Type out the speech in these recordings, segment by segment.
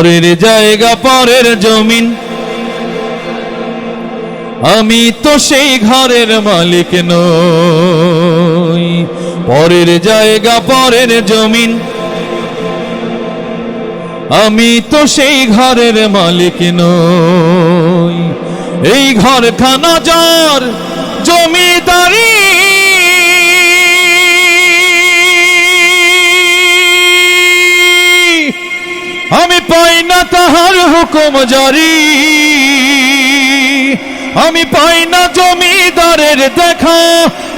পরের জায়গা, পরের জমিন। আমি তো সেই ঘরের মালিক নই। পরের জায়গা, পরের জমিন। আমি তো সেই ঘরের মালিক নই। এই ঘরখানা যার জমিদারি না তাহার হুকুম জারি। আমি পাই না জমিদারের দেখা,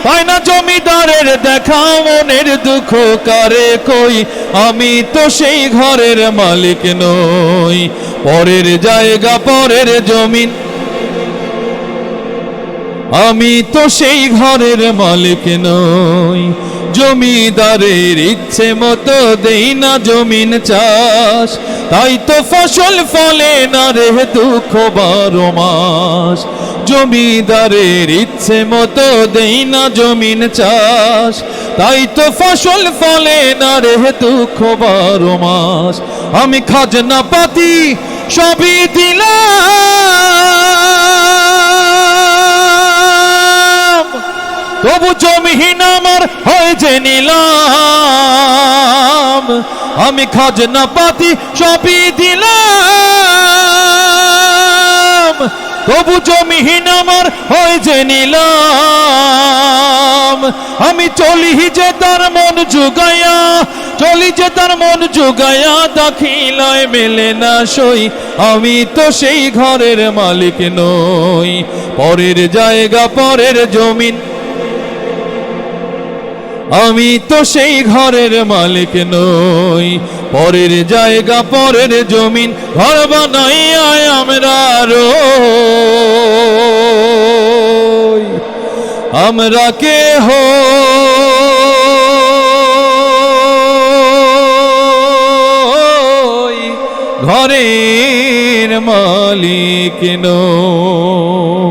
পাই না জমিদারের দেখা, মনের দুঃখ কারে কই? আমি তো সেই ঘরের মালিক নই। পরের জায়গা, পরের জমিন আমি তো সেই ঘরের মালিক নই। জমিদারের ইচ্ছে মতো দেই না জমিন চাষ। তাই তো ফসল ফলে না রে দুঃখ বারো মাস। জমিদারের ইচ্ছে মতো দেই না জমিন চাষ। তাই তো ফসল ফলে না রে দুঃখ বারো মাস। আমি খাজনা পাতি সবই তবু জমিহীন আমার হয় যে নিলাম। আমি খাজনা পাতি সবই দিলাম। তবু জমিহীন আমার হয় যে নিলাম। আমি চলি যে তার মন জুগায়া চলি যে তার মন জুগায়া দাখিলায় মেলে না সই। আমি তো সেই ঘরের মালিক নই। পরের জায়গা, পরের জমিন আমি তো সেই ঘরের মালিক নই। পরের জায়গা, পরের জমিন, ঘর বানাই আমরা আমরা কে হো ঘরের মালিক নই।